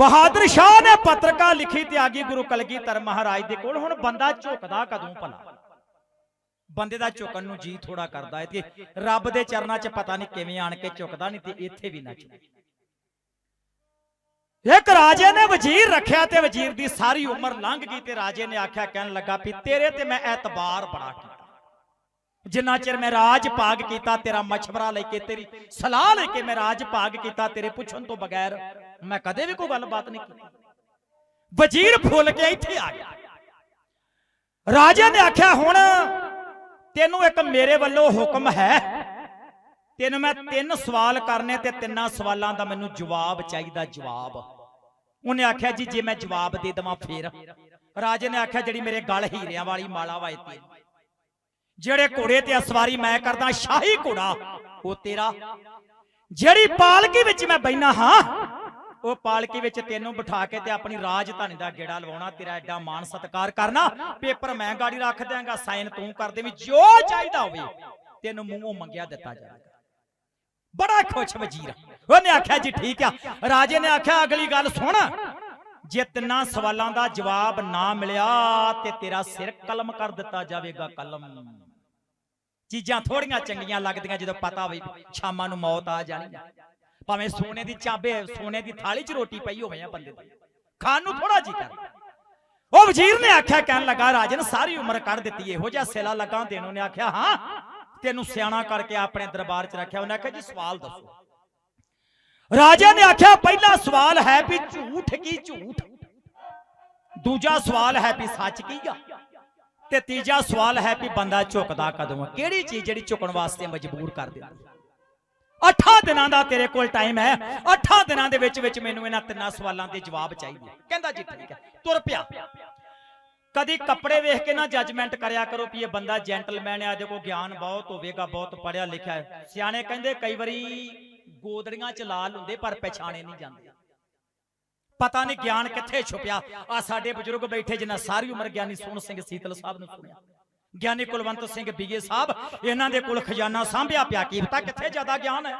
ਬਹਾਦਰ ਸ਼ਾਹ ਨੇ ਪੱਤਰਕਾ ਲਿਖੀ ਤੇ ਤਿਆਗੀ ਗੁਰੂ ਕਲਗੀਧਰ ਮਹਾਰਾਜ ਦੇ ਕੋਲ। ਹੁਣ ਬੰਦਾ ਝੁਕਦਾ ਕਦੋਂ ਭਲਾ? ਬੰਦੇ ਦਾ ਝੁਕਣ ਨੂੰ ਜੀ ਥੋੜਾ ਕਰਦਾ ਹੈ ਤੇ ਰੱਬ ਦੇ ਚਰਨਾਂ 'ਚ ਪਤਾ ਨਹੀਂ ਕਿਵੇਂ ਆਣ ਕੇ ਝੁਕਦਾ, ਨਹੀਂ ਤੇ ਇੱਥੇ ਵੀ ਨਾ ਝੁਕੇ। ਇੱਕ ਰਾਜੇ ਨੇ ਵਜ਼ੀਰ ਰੱਖਿਆ ਤੇ ਵਜ਼ੀਰ ਦੀ ਸਾਰੀ ਉਮਰ ਲੰਘ ਗਈ ਤੇ ਰਾਜੇ ਨੇ ਆਖਿਆ, ਕਹਿਣ ਲੱਗਾ ਵੀ ਤੇਰੇ ਤੇ ਮੈਂ ਐਤਬਾਰ ਬੜਾ ਕੀਤਾ। ਜਿੰਨਾ ਚਿਰ ਮੈਂ ਰਾਜ ਭਾਗ ਕੀਤਾ, ਤੇਰਾ ਮਸ਼ਵਰਾ ਲੈ ਕੇ, ਤੇਰੀ ਸਲਾਹ ਲੈ ਕੇ ਮੈਂ ਰਾਜ ਭਾਗ ਕੀਤਾ, ਤੇਰੇ ਪੁੱਛਣ ਤੋਂ ਬਗੈਰ ਮੈਂ ਕਦੇ ਵੀ ਕੋਈ ਗੱਲਬਾਤ ਨਹੀਂ ਕੀਤੀ। ਵਜ਼ੀਰ ਫੁੱਲ ਕੇ ਇੱਥੇ ਆ ਗਿਆ। ਰਾਜੇ ਨੇ ਆਖਿਆ, ਹੁਣ ਤੈਨੂੰ ਇੱਕ ਮੇਰੇ ਵੱਲੋਂ ਹੁਕਮ ਹੈ। ਤੈਨੂੰ ਮੈਂ ਤਿੰਨ ਸਵਾਲ ਕਰਨੇ ਤੇ ਤਿੰਨਾਂ ਸਵਾਲਾਂ ਦਾ ਮੈਨੂੰ ਜਵਾਬ ਚਾਹੀਦਾ, ਜਵਾਬ। ਉਹਨੇ ਆਖਿਆ, ਜੀ, ਜੇ ਮੈਂ ਜਵਾਬ ਦੇ ਦਵਾਂ, ਫੇਰ। ਰਾਜੇ ਨੇ ਆਖਿਆ, ਜਿਹੜੀ ਮੇਰੇ ਗਲ ਹੀਰਿਆਂ ਵਾਲੀ ਮਾਲਾ ਵਾਏ ਤੇ ਜਿਹੜੇ ਘੋੜੇ ਤੇ ਅਸਵਾਰੀ ਮੈਂ ਕਰਦਾ, ਸ਼ਾਹੀ ਘੋੜਾ, ਉਹ ਤੇਰਾ। ਜਿਹੜੀ ਪਾਲਕੀ ਵਿੱਚ ਮੈਂ ਬੈਣਾ ਹਾਂ ਉਹ ਪਾਲਕੀ ਵਿੱਚ ਤੈਨੂੰ ਬਿਠਾ ਕੇ ਤੇ ਆਪਣੀ ਰਾਜਧਾਨੀ ਦਾ ਗੇੜਾ ਲਵਾਉਣਾ, ਤੇਰਾ ਐਡਾ ਮਾਣ ਸਤਿਕਾਰ ਕਰਨਾ। ਪੇਪਰ ਮੈਂ ਗਾੜੀ ਰੱਖ ਦਿਆਂਗਾ, ਸਾਈਨ ਤੂੰ ਕਰ ਦੇਵੀਂ ਜੋ ਚਾਹੀਦਾ ਹੋਵੇ, ਤੈਨੂੰ ਮੂੰਹੋਂ ਮੰਗਿਆ ਦਿੱਤਾ ਜਾਏਗਾ। ਬੜਾ ਖੁਸ਼ ਵਜ਼ੀਰ ਉਹਨੇ ਆਖਿਆ, ਜੀ ਠੀਕ ਆ। ਰਾਜੇ ਨੇ ਆਖਿਆ, ਅਗਲੀ ਗੱਲ ਸੁਣ। ਜੇ ਤਿੰਨਾਂ ਸਵਾਲਾਂ ਦਾ ਜਵਾਬ ਨਾ ਮਿਲਿਆ, ਤੇ ਤੇਰਾ ਸਿਰ ਕਲਮ ਕਰ ਦਿੱਤਾ ਜਾਵੇਗਾ ਕਲਮ। ਚੀਜ਼ਾਂ ਥੋੜੀਆਂ ਚੰਗੀਆਂ ਲੱਗਦੀਆਂ ਜਦੋਂ ਪਤਾ ਹੋਵੇ ਵੀ ਸ਼ਾਮਾਂ ਨੂੰ ਮੌਤ ਆ ਜਾਣੀ ਭਾਵੇਂ ਸੋਨੇ ਦੀ ਚਾਬੇ, ਸੋਨੇ ਦੀ ਥਾਲੀ 'ਚ ਰੋਟੀ ਪਈ ਹੋਵੇ ਆ ਬੰਦੇ ਦੀ। ਖਾਣ ਨੂੰ ਥੋੜਾ ਜੀ ਕਰ ਉਹ ਵਜ਼ੀਰ ਨੇ ਆਖਿਆ, ਕਹਿਣ ਲੱਗਾ ਰਾਜਨ ਸਾਰੀ ਉਮਰ ਕੱਢ ਦਿੱਤੀ, ਇਹੋ ਜਿਹਾ ਸੇਲਾ ਲਗਾ ਦੇਣ ਉਹਨੇ ਆਖਿਆ, ਹਾਂ, ਤੈਨੂੰ ਸਿਆਣਾ ਕਰਕੇ ਆਪਣੇ ਦਰਬਾਰ 'ਚ ਰੱਖਿਆ। ਉਹਨੇ ਆਖਿਆ, ਜੀ, ਸਵਾਲ ਦੱਸੋ। ਰਾਜਾ ਨੇ ਆਖਿਆ, ਪਹਿਲਾ ਸਵਾਲ ਹੈ ਵੀ ਝੂਠ ਕੀ ਝੂਠ? ਦੂਜਾ ਸਵਾਲ ਹੈ ਵੀ ਸੱਚ ਕੀ ਆ? ਤੇ ਤੀਜਾ ਸਵਾਲ ਹੈ ਵੀ ਬੰਦਾ ਝੁਕਦਾ ਕਦੋਂ ਕਿਹੜੀ ਚੀਜ਼ ਜਿਹੜੀ ਝੁਕਣ ਵਾਸਤੇ ਮਜਬੂਰ ਕਰ ਦਿੰਦੀ ਅੱਠਾਂ ਦਿਨਾਂ ਦਾ ਤੇਰੇ ਕੋਲ ਟਾਈਮ ਹੈ। ਅੱਠਾਂ ਦਿਨਾਂ ਦੇ ਵਿੱਚ ਵਿੱਚ ਮੈਨੂੰ ਇਹਨਾਂ ਤਿੰਨਾਂ ਸਵਾਲਾਂ ਦੇ ਜਵਾਬ ਚਾਹੀਦੇ ਕਹਿੰਦਾ ਜੀ ਠੀਕ ਹੈ। ਤੁਰ ਪਿਆ। ਕਦੀ ਕੱਪੜੇ ਵੇਖ ਕੇ ਨਾ ਜੱਜਮੈਂਟ ਕਰਿਆ ਕਰੋ ਵੀ ਇਹ ਬੰਦਾ ਜੈਂਟਲਮੈਨ ਆ, ਇਹਦੇ ਕੋਲ ਗਿਆਨ ਬਹੁਤ ਹੋਵੇਗਾ, ਬਹੁਤ ਪੜਿਆ ਲਿਖਿਆ ਹੈ। ਸਿਆਣੇ ਕਹਿੰਦੇ ਕਈ ਵਾਰੀ ਗੋਦੜੀਆਂ ਚ ਲਾਲ ਹੁੰਦੇ ਪਰ ਪਛਾਣੇ ਨਹੀਂ ਜਾਂਦੇ। ਪਤਾ ਨਹੀਂ ਗਿਆਨ ਕਿੱਥੇ ਛੁਪਿਆ। ਆ ਸਾਡੇ ਬਜ਼ੁਰਗ ਬੈਠੇ ਜਿਨ੍ਹਾਂ ਸਾਰੀ ਉਮਰ ਗਿਆਨੀ ਸੋਹਣ ਸਿੰਘ ਸੀਤਲ ਸਾਹਿਬ ਨੂੰ ਸੁਣਿਆ। ਗਿਆਨੀ ਕੁਲਵੰਤ ਸਿੰਘ ਬੀਗੇ ਸਾਹਿਬ, ਇਹਨਾਂ ਦੇ ਕੋਲ ਖਜ਼ਾਨਾ ਸਾਂਭਿਆ ਪਿਆ ਕੀ ਪਤਾ ਕਿੱਥੇ ਜ਼ਿਆਦਾ ਗਿਆਨ ਹੈ?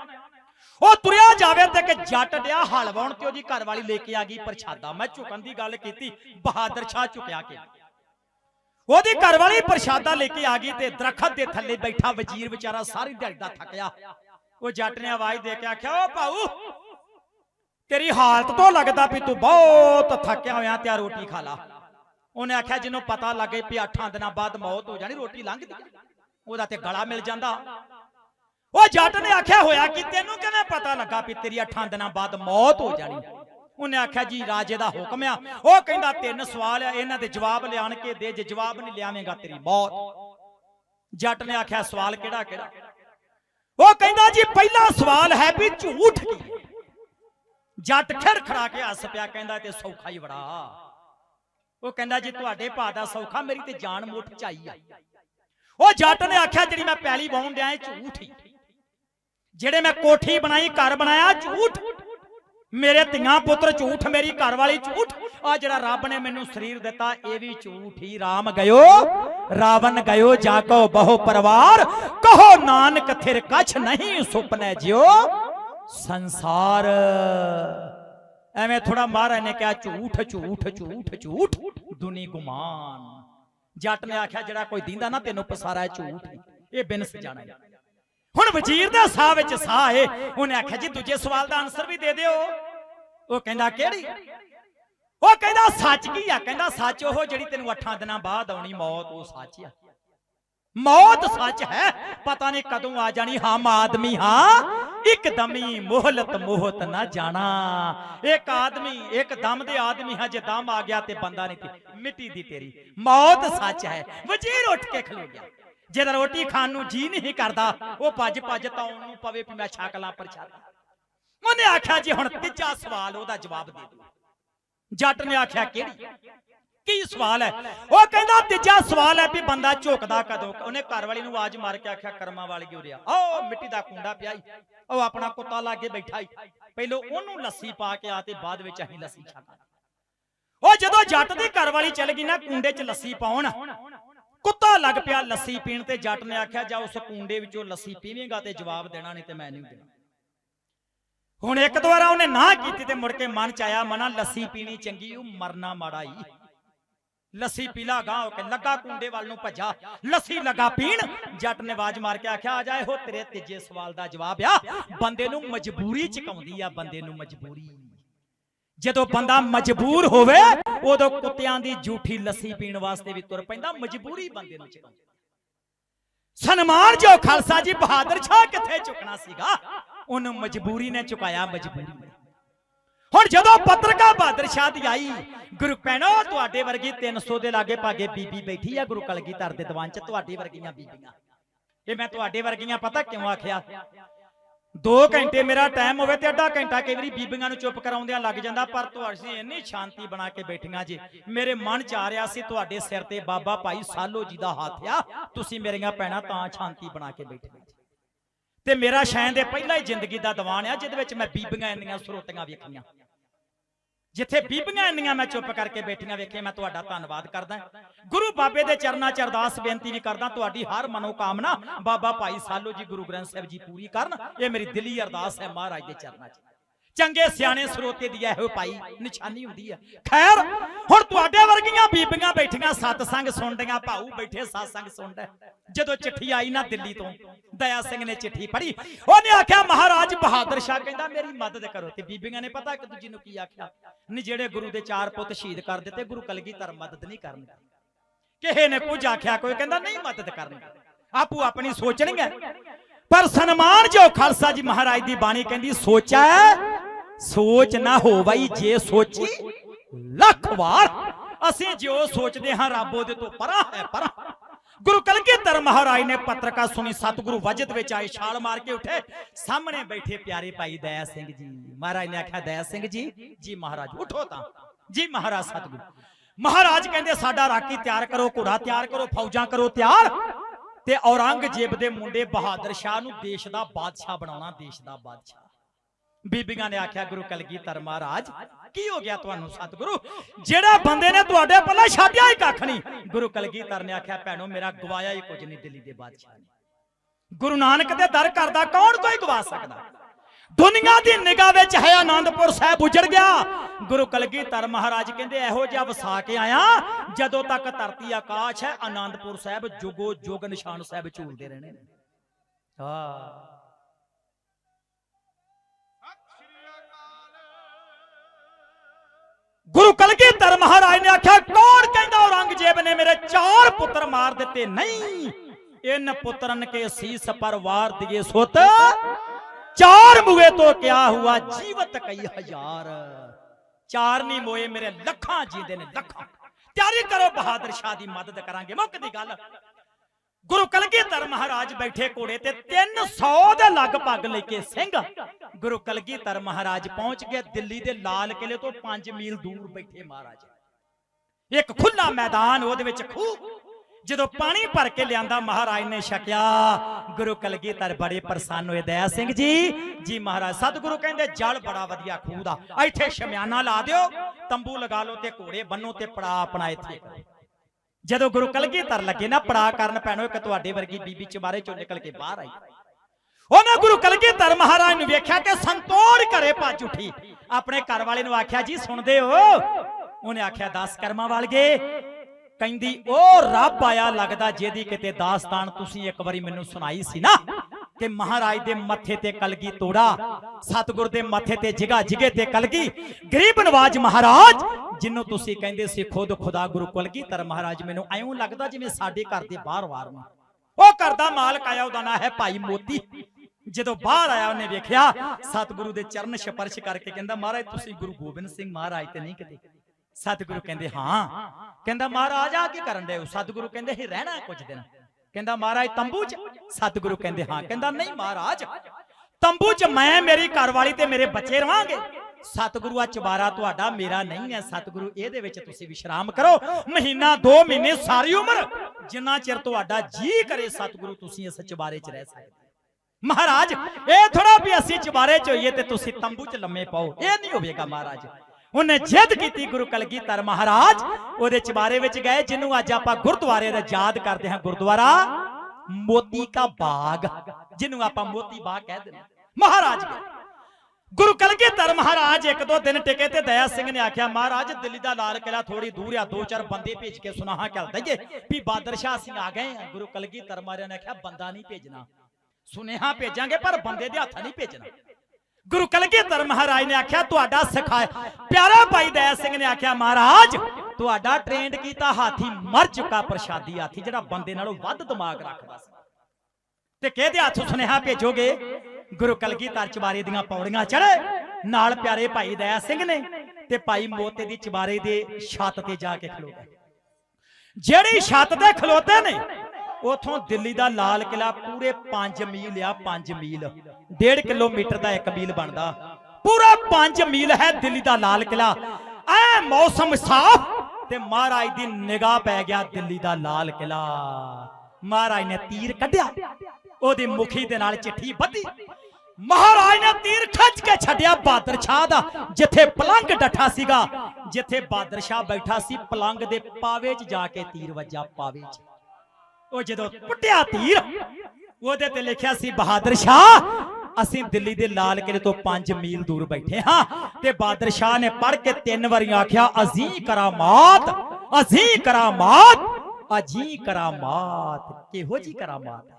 ਉਹ ਤੁਰਿਆ ਜਾਵੇ ਤੇ ਕਿ ਜੱਟ ਡਿਆ ਹਲਵਾਉਣ ਤੇ ਉਹਦੀ ਘਰ ਵਾਲੀ ਲੈ ਕੇ ਆ ਗਈ ਪ੍ਰਸ਼ਾਦਾ। ਮੈਂ ਝੁਕਣ ਦੀ ਗੱਲ ਕੀਤੀ, ਬਹਾਦਰ ਸ਼ਾਹ ਝੁਕਿਆ ਕੇ। ਉਹਦੀ ਘਰ ਵਾਲੀ ਪ੍ਰਸ਼ਾਦਾ ਲੈ ਕੇ ਆ ਗਈ ਤੇ ਦਰਖਤ ਦੇ ਥੱਲੇ ਬੈਠਾ ਵਜ਼ੀਰ ਵਿਚਾਰਾ ਸਾਰੀ ਦਿਹਾੜੀ ਦਾ ਥੱਕਿਆ। ਉਹ ਜੱਟ ਨੇ ਆਵਾਜ਼ ਦੇ ਕੇ ਆਖਿਆ, ਓ ਭਾਊ, ਤੇਰੀ ਹਾਲਤ ਤੋਂ ਲੱਗਦਾ ਵੀ ਤੂੰ ਬਹੁਤ ਥੱਕਿਆ ਹੋਇਆ, ਤੇ ਰੋਟੀ ਖਾ ਲਾ। ਉਹਨੇ ਆਖਿਆ ਜਿਹਨੂੰ ਪਤਾ ਲੱਗੇ ਵੀ 8 ਦਿਨਾਂ ਬਾਅਦ ਮੌਤ ਹੋ ਜਾਣੀ, ਰੋਟੀ ਲੰਘਦੀ ਉਹਦਾ ਤੇ ਗਲਾ ਮਿਲ ਜਾਂਦਾ। ਉਹ ਜੱਟ ਨੇ ਆਖਿਆ ਹੋਇਆ ਕਿ ਤੈਨੂੰ ਕਿਵੇਂ ਪਤਾ ਲੱਗਾ ਵੀ ਤੇਰੀ 8 ਦਿਨਾਂ ਬਾਅਦ ਮੌਤ ਹੋ ਜਾਣੀ? ਉਹਨੇ ਆਖਿਆ, ਜੀ ਰਾਜੇ ਦਾ ਹੁਕਮ ਆ। ਉਹ ਕਹਿੰਦਾ, ਤਿੰਨ ਸਵਾਲ ਆ, ਇਹਨਾਂ ਦੇ ਜਵਾਬ ਲਿਆਣ ਕੇ ਦੇ, ਜੇ ਜਵਾਬ ਨਹੀਂ ਲਿਆਵੇਂਗਾ ਤੇਰੀ ਮੌਤ। ਜੱਟ ਨੇ ਆਖਿਆ, ਸਵਾਲ ਕਿਹੜਾ ਕਿਹੜਾ? ਉਹ ਕਹਿੰਦਾ, ਜੀ ਪਹਿਲਾ ਸਵਾਲ ਹੈ ਵੀ ਝੂਠ ਕੀ ਜੱਟ ਖਿਰ ਖੜਾ ਕੇ ਹੱਸ ਪਿਆ, ਕਹਿੰਦਾ ਤੇ ਸੌਖਾ ਹੀ ਬੜਾ। ਉਹ ਕਹਿੰਦਾ ਜੀ ਤੁਹਾਡੇ ਭਾ ਦਾ ਸੌਖਾ ਮੇਰੀ ਤੇ ਜਾਨ ਮੁੱਠ ਚ ਆਈ ਆ। ਉਹ ਜੱਟ ਨੇ ਆਖਿਆ ਜਿਹੜੀ ਮੈਂ ਪੈਲੀ ਵਾਉਣ ਡਿਆ ਝੂਠ ਹੀ। ਜਿਹੜੇ ਮੈਂ ਕੋਠੀ ਬਣਾਈ ਘਰ ਬਣਾਇਆ ਝੂਠ। ਮੇਰੇ ਧੀਆਂ ਪੁੱਤਰ ਝੂਠ ਮੇਰੀ ਘਰ ਵਾਲੀ ਝੂਠ। ਆ ਜਿਹੜਾ ਰੱਬ ਨੇ ਮੈਨੂੰ ਸਰੀਰ ਦਿੱਤਾ ਇਹ ਵੀ ਝੂਠ ਹੀ ਰਾਮ ਗਇਓ। ਰਾਵਨ ਗਇਓ ਜਾਕੋ ਬਹੁ ਪਰਿਵਾਰ। ਕਹੋ ਨਾਨਕ ਥਿਰ ਕਛ ਨਹੀਂ ਸੁਪਨੇ ਜਿਓ। ਸੰਸਾਰ ਐਵੇਂ ਥੋੜਾ ਮਹਾਰਾਜ ਨੇ ਕਿਹਾ, ਝੂਠ ਝੂਠ ਝੂਠ ਝੂਠ ਦੁਨੀ ਗੁਮਾਨ। ਜੱਟ ਨੇ ਆਖਿਆ, ਜਿਹੜਾ ਕੋਈ ਦਿੰਦਾ ਨਾ, ਤੈਨੂੰ ਪਸਾਰਾ ਝੂਠ ਇਹ ਬਿਨ ਸਜਾਣਾ ਹੁਣ ਵਜ਼ੀਰ ਦੇ ਸਾਹ ਵਿੱਚ ਸਾਹ ਏ ਉਹਨੇ ਆਖਿਆ, ਜੀ, ਦੂਜੇ ਸਵਾਲ ਦਾ ਆਨਸਰ ਵੀ ਦੇ ਦਿਓ। ਉਹ ਕਹਿੰਦਾ, ਕਿਹੜੀ? ਉਹ ਕਹਿੰਦਾ, ਸੱਚ ਕੀ ਆ? ਕਹਿੰਦਾ, ਸੱਚ ਉਹ ਜਿਹੜੀ ਤੈਨੂੰ 8 ਦਿਨਾਂ ਬਾਅਦ ਆਉਣੀ, ਮੌਤ, ਉਹ ਸੱਚ ਆ। ਮੌਤ ਸੱਚ ਹੈ। ਪਤਾ ਨਹੀਂ ਕਦੋਂ ਆ ਜਾਣੀ। ਹਮ ਆਦਮੀ, ਹਾਂ। ਇੱਕਦਮੀ ਮੋਹਲਤ ਮੋਹਤ ਨਾ ਜਾਣਾ। ਇੱਕ ਆਦਮੀ, ਇੱਕ ਦਮ ਦੇ ਆਦਮੀ ਹਾਂ, ਜੇ ਦਮ ਆ ਗਿਆ ਤੇ ਬੰਦਾ ਨਹੀਂ ਤੇ ਮਿੱਟੀ ਦੀ ਤੇਰੀ। ਮੌਤ ਸੱਚ ਹੈ। ਵਜ਼ੀਰ ਉੱਠ ਕੇ ਖਲੋ ਗਿਆ। ਜਿਹਦਾ ਰੋਟੀ ਖਾਣ ਨੂੰ ਜੀ ਨਹੀਂ ਕਰਦਾ, ਉਹ ਭੱਜ ਭੱਜ ਤਾਉਣ ਨੂੰ ਪਵੇ ਵੀ ਮੈਂ ਛਕਲਾਂ ਪ੍ਰਸ਼ਾਦਾ ਉਹਨੇ ਆਖਿਆ ਜੀ, ਹੁਣ ਤੀਜਾ ਸਵਾਲ ਉਹਦਾ ਜਵਾਬ ਦੇ ਦਿਓ। ਜੱਟ ਨੇ ਆਖਿਆ, ਕਿਹੜੀ? ਕੀ ਸਵਾਲ ਹੈ? ਉਹ ਕਹਿੰਦਾ ਤੀਜਾ ਸਵਾਲ ਹੈ ਵੀ ਬੰਦਾ ਝੁਕਦਾ ਕਦੋਂ? ਉਹਨੇ ਘਰ ਵਾਲੀ ਨੂੰ ਆਵਾਜ਼ ਮਾਰ ਕੇ ਆਖਿਆ, ਕਰਮਾਂ ਵਾਲੀ ਉਰਿਆ ਓ ਮਿੱਟੀ ਦਾ ਕੁੰਡਾ ਪਿਆ ਉਹ ਆਪਣਾ ਕੁੱਤਾ ਲਾਗੇ ਬੈਠਾ ਈ। ਪਹਿਲੋਂ ਉਹਨੂੰ ਲੱਸੀ ਪਾ ਕੇ ਆ ਤੇ ਬਾਅਦ ਵਿੱਚ ਅਸੀਂ ਲੱਸੀ ਛਕਾਂਗੇ ਉਹ ਜਦੋਂ ਜੱਟ ਦੀ ਘਰ ਵਾਲੀ ਚਲ ਗਈ ਨਾ, ਕੁੰਡੇ 'ਚ ਲੱਸੀ ਪਾਉਣ, ਕੁੱਤਾ ਲੱਗ ਪਿਆ ਲੱਸੀ ਪੀਣ ਤੇ ਜੱਟ ਨੇ ਆਖਿਆ, ਜਾ ਉਸ ਕੁੰਡੇ ਵਿੱਚੋਂ ਲੱਸੀ ਪੀਵੇਂਗਾ ਤੇ ਜਵਾਬ ਦੇਣਾ, ਨਹੀਂ ਤੇ ਮੈਂ ਨਹੀਂ ਦੇਣਾ। ਹੁਣ ਇੱਕ ਦੁਆਰਾ ਉਹਨੇ ਨਾ ਕੀਤੀ ਤੇ ਮੁੜ ਕੇ ਮਨ ਚ ਆਇਆ, ਮਨਾ, ਲੱਸੀ ਪੀਣੀ ਚੰਗੀ, ਉਹ ਮਰਨਾ ਮਾੜਾ ਹੀ ਲੱਸੀ ਪੀਲਾ ਗਾਂ ਹੋ ਕੇ ਲੱਗਾ ਕੁੰਡੇ ਵੱਲ ਨੂੰ ਭੱਜਾ। ਲੱਸੀ ਲਗਾ ਪੀਣ, ਜੱਟ ਨੇ ਆਵਾਜ਼ ਮਾਰ ਕੇ ਆਖਿਆ, ਆ ਜਾ ਇਹੋ ਤੇਰੇ ਤੀਜੇ ਸਵਾਲ ਦਾ ਜਵਾਬ ਆ। ਬੰਦੇ ਨੂੰ ਮਜਬੂਰੀ ਚਕਾਉਂਦੀ ਆ, ਬੰਦੇ ਨੂੰ ਮਜਬੂਰੀ। ਜਦੋਂ ਬੰਦਾ ਮਜਬੂਰ ਹੋਵੇ, ਉਦੋਂ ਕੁੱਤਿਆਂ ਦੀ ਝੂਠੀ ਲੱਸੀ ਪੀਣ ਵਾਸਤੇ ਵੀ ਤੁਰ ਪੈਂਦਾ, ਮਜਬੂਰੀ ਬੰਦੇ ਨੂੰ ਚਕਾਉਂਦੀ ਸਨਮਾਨ ਜੋ ਖਾਲਸਾ ਜੀ ਬਹਾਦਰ ਸ਼ਾਹ ਕਿੱਥੇ ਚੁੱਕਣਾ ਸੀਗਾ? ਉਹਨੂੰ ਮਜਬੂਰੀ ਨੇ ਚੁਕਾਇਆ, ਮਜਬੂਰੀ ਹੁਣ ਜਦੋਂ ਪੱਤਰਕਾਰ ਬਹਾਦਰ ਸ਼ਾਹ ਦੀ ਆਈ, ਗੁਰੂ ਪੈਣੋ ਤੁਹਾਡੇ ਵਰਗੀ 300 ਦੇ ਲਾਗੇ ਭਾਗੇ ਬੀਬੀ ਬੈਠੀ ਆ ਗੁਰੂ ਕਲਗੀਧਰ ਦੇ ਦੀਵਾਨ 'ਚ, ਤੁਹਾਡੇ ਵਰਗੀਆਂ ਬੀਬੀਆਂ। ਇਹ ਮੈਂ ਤੁਹਾਡੇ ਵਰਗੀਆਂ ਪਤਾ ਕਿਉਂ ਆਖਿਆ? 2 ਘੰਟੇ ਮੇਰਾ ਟਾਈਮ ਹੋਵੇ ਤੇ ਅੱਧਾ ਘੰਟਾ ਕਈ ਵਾਰੀ ਬੀਬੀਆਂ ਨੂੰ ਚੁੱਪ ਕਰਾਉਂਦਿਆਂ ਲੱਗ ਜਾਂਦਾ, ਪਰ ਤੁਹਾਡੀ ਇੰਨੀ ਸ਼ਾਂਤੀ ਬਣਾ ਕੇ ਬੈਠੀਆਂ ਜੀ, ਮੇਰੇ ਮਨ 'ਚ ਆ ਰਿਹਾ ਸੀ ਤੁਹਾਡੇ ਸਿਰ ਤੇ ਬਾਬਾ ਭਾਈ ਸਾਲੋ ਜੀ ਦਾ ਹੱਥ ਆ, ਤੁਸੀਂ ਮੇਰੀਆਂ ਭੈਣਾਂ ਤਾਂ ਸ਼ਾਂਤੀ ਬਣਾ ਕੇ ਬੈਠੀਆਂ ਜੀ ਤੇ ਮੇਰਾ ਸ਼ੈਨ ਦੇ ਪਹਿਲਾ ਹੀ ਜ਼ਿੰਦਗੀ ਦਾ ਦੀਵਾਨ ਆ, ਜਿਹਦੇ ਵਿੱਚ ਮੈਂ ਬੀਬੀਆਂ ਇੰਨੀਆਂ ਸਰੋਤੀਆਂ ਵੇਖੀਆਂ। ਜਿੱਥੇ ਬੀਬੀਆਂ ਇੰਨੀਆਂ ਮੈਂ ਚੁੱਪ ਕਰਕੇ ਬੈਠੀਆਂ ਵੇਖੀਆਂ, ਮੈਂ ਤੁਹਾਡਾ ਧੰਨਵਾਦ ਕਰਦਾ। ਗੁਰੂ ਬਾਬੇ ਦੇ ਚਰਨਾਂ 'ਚ ਅਰਦਾਸ ਬੇਨਤੀ ਵੀ ਕਰਦਾ, ਤੁਹਾਡੀ ਹਰ ਮਨੋਕਾਮਨਾ ਬਾਬਾ ਭਾਈ ਸਾਲੋ ਜੀ ਗੁਰੂ ਗ੍ਰੰਥ ਸਾਹਿਬ ਜੀ ਪੂਰੀ ਕਰਨ। ਇਹ ਮੇਰੀ ਦਿਲੀ ਅਰਦਾਸ ਹੈ ਮਹਾਰਾਜ ਦੇ ਚਰਨਾਂ 'ਚ। ਚੰਗੇ ਸਿਆਣੇ ਸਰੋਤੇ ਦੀ ਇਹੋ ਪਾਈ ਨਿਸ਼ਾਨੀ ਹੁੰਦੀ ਹੈ ਖੈਰ, ਹੁਣ ਤੁਹਾਡੇ ਵਰਗੀਆਂ ਬੀਬੀਆਂ ਬੈਠੀਆਂ ਸਤਸੰਗ ਸੁਣਦੀਆਂ, ਭਾਊ ਬੈਠੇ ਸਤਸੰਗ ਸੁਣਦਾ। ਜਦੋਂ ਚਿੱਠੀ ਆਈ ਨਾ ਦਿੱਲੀ ਤੋਂ, ਦਇਆ ਸਿੰਘ ਨੇ ਚਿੱਠੀ ਪੜ੍ਹੀ। ਉਹਨੇ ਆਖਿਆ, ਮਹਾਰਾਜ ਬਹਾਦਰ ਸ਼ਾਹ ਕਹਿੰਦਾ, ਮੇਰੀ ਮਦਦ ਕਰੋ। ਤੇ ਬੀਬੀਆਂ ਨੇ ਪਤਾ ਇੱਕ ਦੂਜੀ ਨੂੰ ਕੀ ਆਖਿਆ? ਨਹੀਂ ਜਿਹੜੇ ਗੁਰੂ ਦੇ ਚਾਰ ਪੁੱਤ ਸ਼ਹੀਦ ਕਰ ਦਿੱਤੇ, ਗੁਰੂ ਕਲਗੀਧਰ ਮਦਦ ਨਹੀਂ ਕਰਨੀ ਕਿਸੇ ਨੇ ਕੁਝ ਆਖਿਆ, ਕੋਈ ਕਹਿੰਦਾ, ਨਹੀਂ ਮਦਦ ਕਰਨੀ। ਆਪੂ ਆਪਣੀ ਸੋਚਣੀ ਹੈ। ਪਰ ਸਨਮਾਨ ਜੋ ਖਾਲਸਾ ਜੀ ਮਹਾਰਾਜ ਦੀ ਬਾਣੀ ਕਹਿੰਦੀ, ਸੋਚੈ, ਸੋਚ ਨਾ ਹੋਵਈ ਜੇ ਸੋਚੀ ਲੱਖ ਵਾਰ। ਅਸੀਂ ਜੋ ਸੋਚਦੇ ਹਾਂ, ਰੱਬ ਉਹਦੇ ਤੋਂ ਪਰਾਂ ਹੈ ਪਰਾਂ। ਗੁਰੂ ਕਲਗੀਧਰ ਮਹਾਰਾਜ ਨੇ ਪੱਤਰਕਾ ਸੁਣੀ, ਸਤਿਗੁਰੂ ਵਜਦ ਵਿੱਚ ਆਏ, ਛਾਲ ਮਾਰ ਕੇ ਉੱਠੇ। ਸਾਹਮਣੇ ਬੈਠੇ ਪਿਆਰੇ ਭਾਈ ਦਇਆ ਸਿੰਘ ਜੀ। ਮਹਾਰਾਜ ਨੇ ਆਖਿਆ, ਦਇਆ ਸਿੰਘ ਜੀ ਜੀ ਮਹਾਰਾਜ, ਉਠੋ ਤਾਂ। ਜੀ ਮਹਾਰਾਜ, ਸਤਿਗੁਰੂ। ਮਹਾਰਾਜ ਕਹਿੰਦੇ, ਸਾਡਾ ਰਾਕੀ ਤਿਆਰ ਕਰੋ, ਘੋੜਾ ਤਿਆਰ ਕਰੋ, ਫੌਜਾਂ ਕਰੋ, ਤਿਆਰ। ਤੇ ਔਰੰਗਜ਼ੇਬ ਦੇ ਮੁੰਡੇ ਬਹਾਦਰ ਸ਼ਾਹ ਨੂੰ ਦੇਸ਼ ਦਾ ਬਾਦਸ਼ਾਹ ਬਣਾਉਣਾ ਦੇਸ਼ ਦਾ ਬਾਦਸ਼ਾਹ। ਬੀਬੀਆਂ ਨੇ ਆਖਿਆ ਗੁਰੂ ਕਲਗੀਧਰ ਮਹਾਰਾਜ ਕੀ ਹੋ ਗਿਆ ਤੁਹਾਨੂੰ ਸਤਿਗੁਰੂ? ਜਿਹੜਾ ਬੰਦੇ ਨੇ ਤੁਹਾਡੇ ਪੱਲੇ ਛੱਡਿਆ ਹੀ ਕੱਖ ਨਹੀਂ। ਗੁਰੂ ਕਲਗੀਧਰ ਨੇ ਆਖਿਆ ਭੈਣੋ ਮੇਰਾ ਗਵਾਇਆ ਹੀ ਕੁਝ ਨਹੀਂ ਦਿੱਲੀ ਦੇ ਬਾਦਸ਼ਾਹ ਨੇ। ਗੁਰੂ ਨਾਨਕ ਦੇ ਦਰ ਕਰਦਾ ਕੌਣ ਕੋਈ ਗਵਾ ਸਕਦਾ? ਦੁਨੀਆ ਦੀ ਨਿਗਾਹ ਵਿੱਚ ਹੈ ਆਨੰਦਪੁਰ ਸਾਹਿਬ ਉਜੜ ਗਿਆ। ਗੁਰੂ ਕਲਗੀਧਰ ਮਹਾਰਾਜ ਕਹਿੰਦੇ, ਇਹੋ ਜਿਹਾ ਵਸਾ ਕੇ ਆਇਆ, ਜਦੋਂ ਤੱਕ ਧਰਤੀ ਆਕਾਸ਼ ਹੈ, ਆਨੰਦਪੁਰ ਸਾਹਿਬ ਜੁਗੋ ਜੁਗ ਨਿਸ਼ਾਨ ਸਾਹਿਬ ਝੂਲਦੇ ਰਹਿਣੇ ਨੇ। ਹਾਂ। ਗੁਰੂ ਕਲਗੀਧਰ ਮਹਾਰਾਜ ਨੇ ਆਖਿਆ, ਕੌਣ ਕਹਿੰਦਾ ਔਰੰਗਜ਼ੇਬ ਨੇ ਮੇਰੇ ਚਾਰ ਪੁੱਤਰ ਮਾਰ ਦਿੱਤੇ? ਨਹੀਂ, ਇਨ ਪੁੱਤਰਨ ਕੇ ਸੀਸ ਪਰ ਵਾਰ ਦਿਏ ਸੁਤ। ਚਾਰ ਮੁਏ ਤੋਂ ਕਿਆ ਹੁਆ? ਜੀਵਤ ਕਈ ਹਜ਼ਾਰ। ਚਾਰ ਨਹੀਂ ਮੋਏ ਮੇਰੇ ਲੱਖਾਂ ਜੀਂਦੇ ਨੇ ਲੱਖਾਂ। ਤਿਆਰੀ ਕਰੋ, ਬਹਾਦਰ ਸ਼ਾਹ ਦੀ ਮਦਦ ਕਰਾਂਗੇ। ਮੁੱਕ ਦੀ ਗੱਲ। ਗੁਰੂ ਕਲਗੀਧਰ ਮਹਾਰਾਜ ਬੈਠੇ ਘੋੜੇ ਤੇ 300 ਦੇ ਲਗਭਗ ਲੈ ਕੇ ਸਿੰਘ। ਗੁਰੂ ਕਲਗੀਧਰ ਮਹਾਰਾਜ ਪਹੁੰਚ ਗਏ ਦਿੱਲੀ ਦੇ ਲਾਲ ਕਿਲੇ ਤੋਂ 5 ਮੀਲ ਦੂਰ ਬੈਠੇ ਮਹਾਰਾਜ। ਇੱਕ ਖੁੱਲਾ ਮੈਦਾਨ, ਉਹਦੇ ਵਿੱਚ ਖੂਹ। ਜਦੋਂ ਪਾਣੀ ਭਰ ਕੇ ਲਿਆਂਦਾ ਮਹਾਰਾਜ ਨੇ ਛਕਿਆ। ਗੁਰੂ ਕਲਗੀਧਰ ਬੜੇ ਪ੍ਰਸੰਨ ਹੋਏ ਦਇਆ ਸਿੰਘ ਜੀ। ਜੀ ਮਹਾਰਾਜ ਸਤਿਗੁਰੂ ਕਹਿੰਦੇ ਜਲ ਬੜਾ ਵਧੀਆ ਖੂਹ ਦਾ। ਇੱਥੇ ਸ਼ਮਿਆਨਾ ਲਾ ਦਿਓ ਤੰਬੂ ਲਗਾ ਲਓ ਤੇ ਘੋੜੇ ਬੰਨੋ ਤੇ ਪੜਾ ਆਪਣਾ ਇੱਥੇ। ਜਦੋਂ ਗੁਰੂ ਕਲਗੀਧਰ ਲੱਗੇ ਨਾ ਪੜਾ ਕਰਨ ਪੈਣੋ ਇੱਕ ਤੁਹਾਡੇ ਵਰਗੀ ਬੀਬੀ ਚਮਾਰੇ ਚੋਂ ਨਿਕਲ ਕੇ ਬਾਹਰ ਆਈ। ਉਹਨਾਂ ਗੁਰੂ ਕਲਗੀਧਰ ਮਹਾਰਾਜ ਨੂੰ ਵੇਖਿਆ ਕਿ ਸੰਤੋੜ ਘਰੇ ਭੱਜ ਉੱਠੀ। ਆਪਣੇ ਘਰ ਵਾਲੇ ਨੂੰ ਆਖਿਆ ਜੀ ਸੁਣਦੇ ਹੋ? ਉਹਨੇ ਆਖਿਆ 10 ਕਰਮਾਂ ਵਾਲਗੇ ਕਹਿੰਦੀ ਉਹ ਰੱਬ ਆਇਆ ਲੱਗਦਾ ਜਿਹਦੀ ਕਿਤੇ ਦਾਸਤਾਨ ਤੁਸੀਂ ਇੱਕ ਵਾਰੀ ਮੈਨੂੰ ਸੁਣਾਈ ਸੀ ਨਾ? ਕਿ ਮਹਾਰਾਜ ਦੇ ਮੱਥੇ ਤੇ ਕਲਗੀ ਤੋੜਾ ਸਤਿਗੁਰ ਦੇ ਮੱਥੇ ਤੇ ਜਿਗਾ ਜਿਗੇ ਤੇ ਕਲਗੀ। ਗਰੀਬ ਨਵਾਜ ਮਹਾਰਾਜ ਜਿਹਨੂੰ ਤੁਸੀਂ ਕਹਿੰਦੇ ਸੀ ਖੁਦ ਖੁਦਾ ਗੁਰੂ ਕਲਗੀਧਰ ਮਹਾਰਾਜ ਮੈਨੂੰ ਐਉਂ ਲੱਗਦਾ ਜਿਵੇਂ ਸਾਡੇ ਘਰ ਦੇ ਬਾਹਰ ਵਾਰ ਨੇ ਉਹ ਘਰ ਦਾ ਮਾਲਕ ਆਇਆ ਉਹਦਾ ਨਾਂ ਹੈ ਭਾਈ ਮੋਤੀ। ਜਦੋਂ ਬਾਹਰ ਆਇਆ ਉਹਨੇ ਵੇਖਿਆ ਸਤਿਗੁਰੂ ਦੇ ਚਰਨ ਸਪਰਸ਼ ਕਰਕੇ ਕਹਿੰਦਾ ਮਹਾਰਾਜ ਤੁਸੀਂ ਗੁਰੂ ਗੋਬਿੰਦ ਸਿੰਘ ਮਹਾਰਾਜ ਤੇ ਨਹੀਂ ਕਿਤੇ? ਸਤਿਗੁਰੂ ਕਹਿੰਦੇ ਹਾਂ। ਕਹਿੰਦਾ ਮਹਾਰਾਜ ਆ ਕੀ ਕਰਨ ਦੇ ਹੋ? ਸਤਿਗੁਰੂ ਕਹਿੰਦੇ ਹੀ ਰਹਿਣਾ ਕੁਝ ਦਿਨ। ਕਹਿੰਦਾ ਮਹਾਰਾਜ ਤੰਬੂ ਚ ਸਤਿਗੁਰੂ ਕਹਿੰਦੇ ਹਾਂ। ਕਹਿੰਦਾ ਨਹੀਂ ਮਹਾਰਾਜ ਤੰਬੂ ਚ ਮੈਂ ਮੇਰੀ ਘਰਵਾਲੀ ਤੇ ਮੇਰੇ ਬੱਚੇ ਰਵਾਂਗੇ। ਸਤਿਗੁਰੂ ਆ ਚਵਾਰਾ ਤੁਹਾਡਾ ਮੇਰਾ ਨਹੀਂ ਹੈ। ਸਤਿਗੁਰੂ ਇਹਦੇ ਵਿੱਚ ਤੁਸੀਂ ਵਿਸ਼ਰਾਮ ਕਰੋ। ਮਹੀਨਾ 2 ਮਹੀਨੇ ਸਾਰੀ ਉਮਰ ਜਿੰਨਾ ਚਿਰ ਤੁਹਾਡਾ ਜੀ ਕਰੇ ਸਤਿਗੁਰੂ ਤੁਸੀਂ ਇਸ ਚਵਾਰੇ 'ਚ ਰਹਿ ਸਕਦੇ ਮਹਾਰਾਜ ਇਹ ਥੋੜਾ ਵੀ ਅਸੀਂ ਚਵਾਰੇ 'ਚ ਹੋਈਏ ਤੇ ਤੁਸੀਂ ਤੰਬੂ 'ਚ ਲੰਮੇ ਪਾਓ ਇਹ ਨਹੀਂ ਹੋਵੇਗਾ ਮਹਾਰਾਜ ਉਹਨੇ ਜਿੱਦ ਕੀਤੀ ਗੁਰੂ ਕਲਗੀਧਰ ਮਹਾਰਾਜ। ਉਹਦੇ ਚਵਾਰੇ ਵਿੱਚ ਗਏ ਜਿਹਨੂੰ ਅੱਜ ਆਪਾਂ ਗੁਰਦੁਆਰੇ ਦਾ ਯਾਦ ਕਰਦੇ ਹਾਂ। ਗੁਰਦੁਆਰਾ ਮੋਤੀ ਕਾ ਬਾਗ ਜਿਹਨੂੰ ਆਪਾਂ ਮੋਤੀ ਬਾਗ ਕਹਿ ਦਿੰਦੇ। ਮਹਾਰਾਜ ਗੁਰੂ ਕਲਗੀਧਰ ਮਹਾਰਾਜ ਇੱਕ ਦੋ ਦਿਨ ਟਿਕੇ ਤੇ ਦਇਆ ਸਿੰਘ ਨੇ ਆਖਿਆ ਮਹਾਰਾਜ ਦਿੱਲੀ ਦਾ ਲਾਲ ਕਿਲਾ ਥੋੜੀ ਦੂਰ ਆ ਦੋ ਚਾਰ ਬੰਦੇ ਭੇਜ ਕੇ ਸੁਨਾਹਾ ਕਰ ਦਈਏ ਵੀ ਬਾਦਰ ਸ਼ਾਹ ਸਿੰਘ ਆ ਗਏ ਆ ਗੁਰੂ ਕਲਗੀਧਰ ਮਹਾਰਾਜ ਨੇ ਆਖਿਆ ਬੰਦਾ ਨਹੀਂ ਭੇਜਣਾ। ਸੁਨੇਹਾ ਭੇਜਾਂਗੇ ਪਰ ਬੰਦੇ ਦੇ ਹੱਥ ਨਹੀਂ ਭੇਜਣਾ। ਗੁਰੂ ਕਲਗੀਧਰ ਮਹਾਰਾਜ ਨੇ ਆਖਿਆ, ਤੁਹਾਡਾ ਸਿਖਾਇਆ ਪਿਆਰਾ ਭਾਈ ਦਇਆ ਸਿੰਘ ਨੇ ਆਖਿਆ, ਮਹਾਰਾਜ, ਤੁਹਾਡਾ ਟ੍ਰੇਨਡ ਕੀਤਾ, ਹਾਥੀ ਮਰ ਚੁੱਕਾ, ਪ੍ਰਸ਼ਾਦੀ ਹਾਥੀ, ਜਿਹੜਾ ਬੰਦੇ ਨਾਲੋਂ ਵੱਧ ਦਿਮਾਗ ਰੱਖਦਾ ਸੀ। ਤੇ ਕਿਹਦੇ ਹੱਥ ਸੁਨੇਹਾ ਭੇਜੋਗੇ? ਗੁਰੂ ਕਲਗੀਧਰ ਚਬਾਰੇ ਦੀਆਂ ਪੌੜੀਆਂ ਚੜੇ ਨਾਲ ਪਿਆਰੇ ਭਾਈ ਦਇਆ ਸਿੰਘ ਨੇ ਤੇ ਭਾਈ ਮੋਤੇ ਦੀ ਚਬਾਰੇ ਦੇ ਛੱਤ ਤੇ ਜਾ ਕੇ ਖਲੋ ਗਏ। ਜਿਹੜੀ ਛੱਤ ਤੇ ਖਲੋਤੇ ਨੇ ਉਥੋਂ ਦਿੱਲੀ ਦਾ ਲਾਲ ਕਿਲਾ ਪੂਰੇ 5 ਮੀਲ ਆ 5 ਮੀਲ। 1.5 ਕਿਲੋਮੀਟਰ ਦਾ 1 ਮੀਲ ਬਣਦਾ। ਪੂਰਾ 5 ਮੀਲ ਹੈ ਦਿੱਲੀ ਦਾ ਲਾਲ ਕਿਲਾ ਐ ਮੌਸਮ ਸਾਫ਼ ਤੇ ਮਹਾਰਾਜ ਦੀ ਨਿਗਾਹ ਪੈ ਗਿਆ ਦਿੱਲੀ ਦਾ ਲਾਲ ਕਿਲਾ ਮਹਾਰਾਜ ਨੇ ਤੀਰ ਕੱਢਿਆ। ਉਹਦੀ ਮੁਖੀ ਦੇ ਨਾਲ ਚਿੱਠੀ ਬੱਧੀ। ਮਹਾਰਾਜ ਨੇ ਤੀਰ ਖੱਜ ਕੇ ਛੱਡਿਆ ਬਾਦਰ ਸ਼ਾਹ ਦਾ, ਜਿੱਥੇ ਪਲੰਗ ਡੱਠਾ ਸੀਗਾ। ਜਿੱਥੇ ਬਾਦਰ ਸ਼ਾਹ ਬੈਠਾ ਸੀ ਪਲੰਗ ਦੇ ਪਾਵੇ 'ਚ ਜਾ ਕੇ ਤੀਰ ਵੱਜਾ ਪਾਵੇ 'ਚ। ਉਹ ਜਦੋਂ ਪੁੱਟਿਆ ਤੀਰ, ਉਹਦੇ ਤੇ ਲਿਖਿਆ ਸੀ ਬਹਾਦਰ ਸ਼ਾਹ। ਅਸੀਂ ਦਿੱਲੀ ਦੇ ਲਾਲ ਕਿਲੇ ਤੋਂ 5 ਮੀਲ ਦੂਰ ਬੈਠੇ ਹਾਂ ਤੇ ਬਹਾਦਰ ਸ਼ਾਹ ਨੇ ਪੜ ਕੇ ਤਿੰਨ ਵਾਰੀ ਆਖਿਆ, ਅਜ਼ੀ ਕਰਾਮਾਤ ਅਜ਼ੀ ਕਰਾਮਾਤ, ਅਜੀ ਕਰਾਮਾਤ। ਕਿਹੋ ਜੀ ਕਰਾਮਾਤ ਹੈ?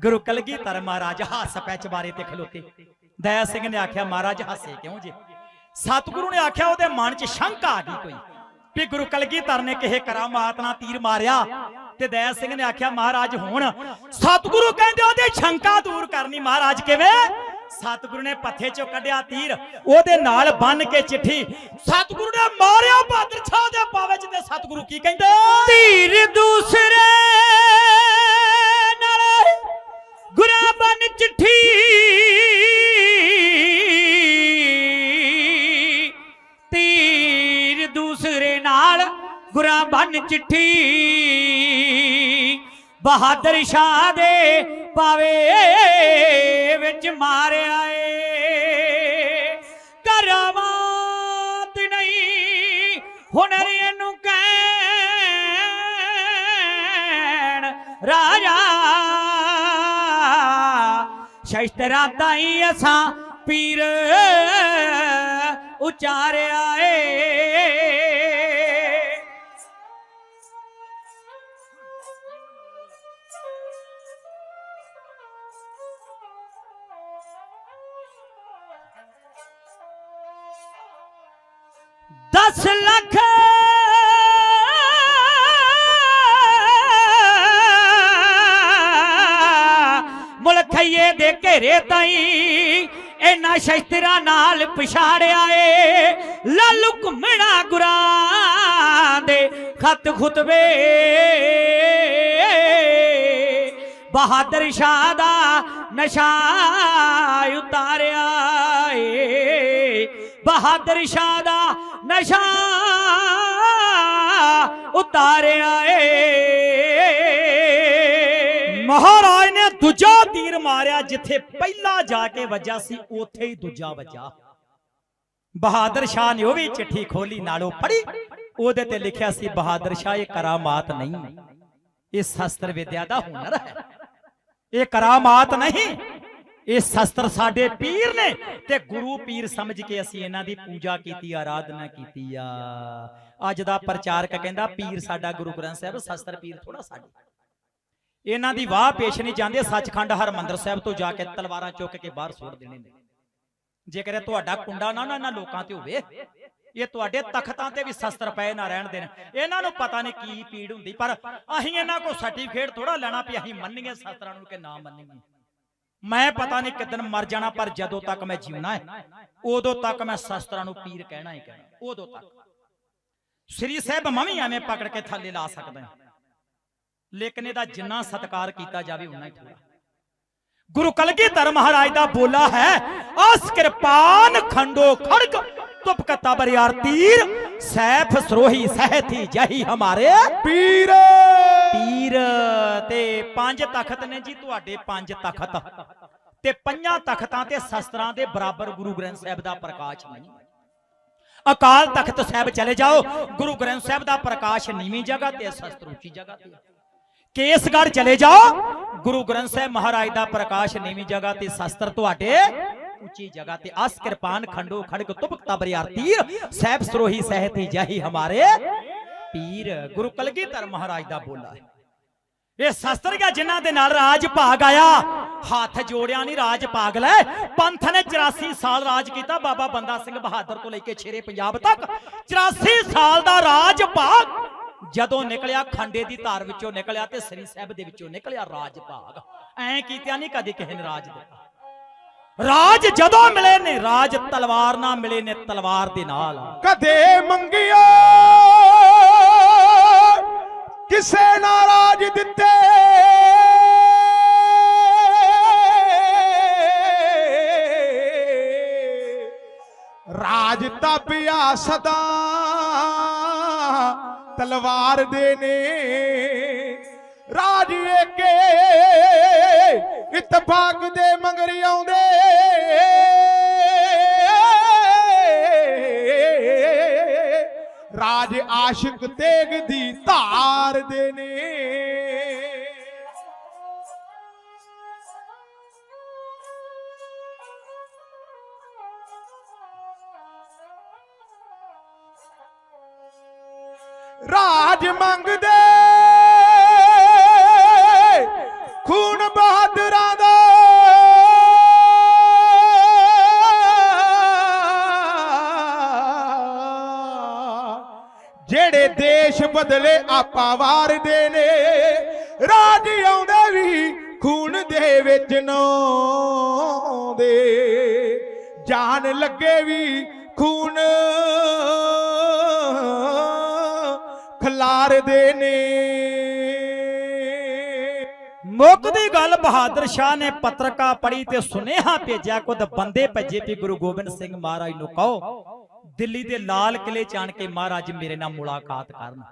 ਗੁਰੂ ਕਲਗੀਧਰ ਮਹਾਰਾਜ ਹੱਸ ਪੈ ਚਬਾਰੇ ਤੇ ਖਲੋਤੇ। ਦਇਆ ਸਿੰਘ ਨੇ ਆਖਿਆ, ਮਹਾਰਾਜ, ਹੱਸੇ ਕਿਉਂ ਜੇ? ਸਤਿਗੁਰੂ ਨੇ ਆਖਿਆ, ਉਹਦੇ ਮਨ 'ਚ ਸ਼ੰਕਾ ਆ ਗਈ ਕੋਈ? ਵੀ ਗੁਰੂ ਕਲਗੀਧਰ ਨੇ ਕਿਸੇ ਕਰਾਮਾਤ ਨਾਲ ਤੀਰ ਮਾਰਿਆ। ਤੇ ਦਇਆ ਸਿੰਘ ਨੇ ਆਖਿਆ, ਮਹਾਰਾਜ, ਹੁਣ ਸਤਿਗੁਰੂ ਕਹਿੰਦੇ ਉਹਦੀ ਸ਼ੰਕਾ ਦੂਰ ਕਰਨੀ, ਮਹਾਰਾਜ, ਕਿਵੇਂ? ਸਤਿਗੁਰੂ ਨੇ ਪੱਥੇ ਚੋਂ ਕੱਢਿਆ ਤੀਰ, ਉਹਦੇ ਨਾਲ ਬੰਨ ਕੇ ਚਿੱਠੀ, ਸਤਿਗੁਰੂ ਨੇ ਮਾਰਿਆ ਬਾਦਰ ਛਾਹ ਦੇ ਪਾਵੇ ਚ ਤੇ ਸਤਿਗੁਰੂ ਕੀ ਕਹਿੰਦੇ? ਧੀਰ ਦੂਸਰੇ ਨਾਲ ਗੁਰਾ ਬਨ ਚਿੱਠੀ। ਤੀਰ ਦੂਸਰੇ ਨਾਲ ਗੁਰਾ ਬੰਨ ਚਿੱਠੀ। ਬਹਾਦਰ ਸ਼ਾਹ ਦੇ ਪਾਵੇ ਵਿੱਚ ਮਾਰਿਆ ਏ। ਕਰਾਮਾਤ ਨਹੀਂ ਹੁਨਰ ਇਹਨੂੰ ਕਹਿਣ ਰਾਜਾ। ਸ਼ਸ਼ਤਰਾ ਤਾਈ ਅਸਾਂ ਪੀਰ ਉਚਾਰਿਆ ਏ। ਮੁਲਖਈਏ ਦੇ ਘੇਰੇ ਤਾਈ ਇਹਨਾਂ ਸ਼ਸਤਰਾਂ ਨਾਲ ਪਛਾੜਿਆ ਏ। ਲਾਲੂ ਘੁੰਮਣਾ ਗੁਰਾਂ ਦੇ ਖਤ ਖੁਤਬੇ ਬਹਾਦਰ ਸ਼ਾਹ ਦਾ ਨਸ਼ਾ ਉਤਾਰਿਆ ਏ। ਬਹਾਦਰ ਸ਼ਾਹ ਦਾ ਨਸ਼ਾ ਉਤਾਰਿਆ ਏ। ਦੂਜਾ ਤੀਰ ਮਾਰਿਆ ਜਿੱਥੇ ਪਹਿਲਾ ਜਾ ਕੇ ਵੱਜਾ ਸੀ, ਉੱਥੇ ਹੀ ਦੂਜਾ ਵੱਜਾ ਬਹਾਦਰ ਸ਼ਾਹ ਨੇ ਉਹ ਵੀ ਚਿੱਠੀ ਖੋਲੀ ਨਾਲੋਂ ਪੜੀ ਉਹਦੇ ਤੇ ਲਿਖਿਆ ਸੀ, ਬਹਾਦਰ ਸ਼ਾਹ, ਇਹ ਕਰਾਮਾਤ ਨਹੀਂ। ਇਹ ਸ਼ਸਤਰ ਵਿਦਿਆ ਦਾ ਹੁਨਰ ਹੈ। ਇਹ ਕਰਾਮਾਤ ਨਹੀਂ। ਇਹ ਸ਼ਸਤਰ ਸਾਡੇ ਪੀਰ ਨੇ। ਤੇ ਗੁਰੂ ਪੀਰ ਸਮਝ ਕੇ ਅਸੀਂ ਇਹਨਾਂ ਦੀ ਪੂਜਾ ਕੀਤੀ, ਆਰਾਧਨਾ ਕੀਤੀ ਆ। ਅੱਜ ਦਾ ਪ੍ਰਚਾਰਕ ਕਹਿੰਦਾ, ਪੀਰ ਸਾਡਾ ਗੁਰੂ ਗ੍ਰੰਥ ਸਾਹਿਬ, ਸ਼ਸਤਰ ਪੀਰ ਥੋੜਾ ਸਾਡੇ। ਇਹਨਾਂ ਦੀ ਵਾਹ ਪੇਸ਼ ਨਹੀਂ ਜਾਂਦੇ ਸੱਚਖੰਡ ਹਰਮੰਦਰ ਸਾਹਿਬ ਤੋਂ ਜਾ ਕੇ ਤਲਵਾਰਾਂ ਚੁੱਕ ਕੇ ਬਾਹਰ ਸੁੱਟ ਦੇਣੇ ਨੇ। ਜੇਕਰ ਇਹ ਤੁਹਾਡਾ ਕੁੰਡਾ ਨਾ ਨਾ ਇਹਨਾਂ ਲੋਕਾਂ ਤੇ ਹੋਵੇ, ਇਹ ਤੁਹਾਡੇ ਤਖਤਾਂ ਤੇ ਵੀ ਸ਼ਸਤਰ ਪਏ ਨਾ ਰਹਿਣ ਦੇਣ। ਇਹਨਾਂ ਨੂੰ ਪਤਾ ਨਹੀਂ ਕੀ ਪੀੜ ਹੁੰਦੀ, ਪਰ ਅਸੀਂ ਇਹਨਾਂ ਕੋ ਸਰਟੀਫਿਕੇਟ ਥੋੜਾ ਲੈਣਾ ਵੀ ਅਸੀਂ ਮੰਨੀਏ, ਸ਼ਸਤਰਾਂ ਨੂੰ ਕਿ ਨਾ ਮੰਨੀਏ। ਮੈਂ ਪਤਾ ਨਹੀਂ ਕਿਦਨ ਮਰ ਜਾਣਾ, ਪਰ ਜਦੋਂ ਤੱਕ ਮੈਂ ਜਿਉਣਾ ਹੈ, ਉਦੋਂ ਤੱਕ ਮੈਂ ਸ਼ਸਤਰਾਂ ਨੂੰ ਪੀਰ ਕਹਿਣਾ ਹੀ ਕਹਿਣਾ, ਉਦੋਂ ਤੱਕ। ਸ੍ਰੀ ਸਾਹਿਬ ਮੈਂ ਵੀ ਐਵੇਂ ਪਕੜ ਕੇ ਥੱਲੇ ਲਾ ਸਕਦਾ ਹਾਂ। ਲੇਕਿਨ ਇਹਦਾ ਜਿੰਨਾ ਸਤਕਾਰ ਕੀਤਾ ਜਾਵੇ ਉਨਾ ਹੀ ਥੋੜਾ ਗੁਰੂ ਕਲਗੀਧਰ ਮਹਾਰਾਜ ਦਾ ਬੋਲਾ ਹੈ ਅਸ ਕਿਰਪਾਨ ਖੰਡੋ ਖੜਗ ਤੁਪ ਕਤਾ ਬਰਿਆਰ ਤੀਰ ਸੈਫ ਸਰੋਹੀ ਸਹਿਤੀ ਜਹੀ ਹਮਾਰੇ ਪੀਰ! ਪੀਰ ਤੇ ਪੰਜ ਤਖਤ ਨੇ ਜੀ ਤੁਹਾਡੇ ਪੰਜ ਤਖਤ। ਤੇ ਪੰਜਾਂ ਤਖਤਾਂ ਤੇ ਸ਼ਸਤਰਾਂ ਦੇ ਬਰਾਬਰ ਗੁਰੂ ਗ੍ਰੰਥ ਸਾਹਿਬ ਦਾ ਪ੍ਰਕਾਸ਼ ਨਹੀਂ। ਅਕਾਲ ਤਖਤ ਸਾਹਿਬ ਚਲੇ ਜਾਓ ਗੁਰੂ ਗ੍ਰੰਥ ਸਾਹਿਬ ਦਾ ਪ੍ਰਕਾਸ਼ ਨੀਵੀਂ ਜਗ੍ਹਾ ਤੇ ਸ਼ਸਤਰ ਉੱਚੀ ਜਗ੍ਹਾ ਤੇ। ਕੇਸਗੜ ਚਲੇ ਜਾਓ। ਗੁਰੂ ਗ੍ਰੰਥ ਸਾਹਿਬ ਮਹਾਰਾਜ ਦਾ ਪ੍ਰਕਾਸ਼ ਨੀਵੀਂ ਜਗ੍ਹਾ ਤੇ ਸ਼ਸਤਰ ਤੁਹਾਡੇ। ਉੱਚੀ ਜਗ੍ਹਾ ਤੇ ਅਸ ਕਿਰਪਾਨ ਖੰਡੋ ਖੜਕ ਤੁਬਕ ਤਬਰਿਆਰ ਤੀਰ। ਸਹਿਬ ਸਰੋਹੀ ਸਹਿਤੀ ਜਾਹੀ ਹਮਾਰੇ। ਪੀਰ ਗੁਰੂ ਕਲਗੀਧਰ ਮਹਾਰਾਜ ਦਾ ਬੋਲਾ ਇਹ ਸ਼ਸਤਰ ਗਿਆ ਜਿਨ੍ਹਾਂ ਦੇ ਨਾਲ ਰਾਜ ਭਾਗ ਆਇਆ। ਹੱਥ ਜੋੜਿਆ ਨਹੀਂ ਰਾਜ ਭਾਗ ਲੈ। ਪੰਥ ਨੇ 84 ਸਾਲ ਰਾਜ ਕੀਤਾ। ਬਾਬਾ ਬੰਦਾ ਸਿੰਘ ਬਹਾਦਰ ਤੋਂ ਲੈ ਕੇ ਛੇਰੇ ਪੰਜਾਬ ਤੱਕ। 84 ਸਾਲ ਦਾ ਰਾਜ ਭਾਗ ਜਦੋਂ ਨਿਕਲਿਆ ਖੰਡੇ ਦੀ ਧਾਰ ਵਿੱਚੋਂ ਨਿਕਲਿਆ ਤੇ ਸ੍ਰੀ ਸਾਹਿਬ ਦੇ ਵਿੱਚੋਂ ਨਿਕਲਿਆ ਰਾਜ ਭਾਗ। ਐਂ ਕੀਤਿਆਂ ਨਹੀਂ ਕਦੇ ਕਿਸੇ ਨੇ ਰਾਜ ਦਿੱਤਾ। ਰਾਜ ਜਦੋਂ ਮਿਲੇ ਨੇ, ਰਾਜ ਤਲਵਾਰ ਨਾਲ ਮਿਲੇ ਨੇ ਤਲਵਾਰ ਦੇ ਨਾਲ। ਕਦੇ ਮੰਗਿਆ ਕਿਸੇ ਨਾਲ ਰਾਜ ਦਿੱਤੇ। ਰਾਜ ਤਾਪਿਆ ਸਦਾ। ਤਲਵਾਰ ਦੇ ਨੇ। ਰਾਜ ਵੇਕੇ ਇਤਫਾਕ ਦੇ ਮੰਗਰ ਆਉਂਦੇ। ਰਾਜ ਆਸ਼ਿਕ ਤੇਗ ਦੀ ਧਾਰ ਦੇ ਨੇ। ਮੰਗਦੇ। ਖੂਨ ਬਹਾਦਰਾਂ ਦਾ। ਜਿਹੜੇ ਦੇਸ਼ ਬਦਲੇ ਆਪਾ ਵਾਰਦੇ ਨੇ, ਰਾਜ ਆਉਂਦੇ ਵੀ ਖੂਨ ਦੇ ਵਿੱਚ ਨਹਾਉਂਦੇ ਜਾਨ ਲੱਗੇ ਵੀ ਖੂਨ ਖਲਾਰਦੇ ਨੇ ਮੁੱਕਦੀ ਗੱਲ ਬਹਾਦਰ ਸ਼ਾਹ ਨੇ ਪੱਤਰਕਾ ਪੜੀ ਤੇ ਸੁਨੇਹਾ ਭੇਜਿਆ ਕੁਦ ਬੰਦੇ ਭੱਜੇ ਵੀ ਗੁਰੂ ਗੋਬਿੰਦ ਸਿੰਘ ਮਹਾਰਾਜ ਨੂੰ ਕਹੋ, ਦਿੱਲੀ ਦੇ ਲਾਲ ਕਿਲੇ ਚ ਆਣ ਕੇ ਮਹਾਰਾਜ ਮੇਰੇ ਨਾਲ ਮੁਲਾਕਾਤ ਕਰਨ।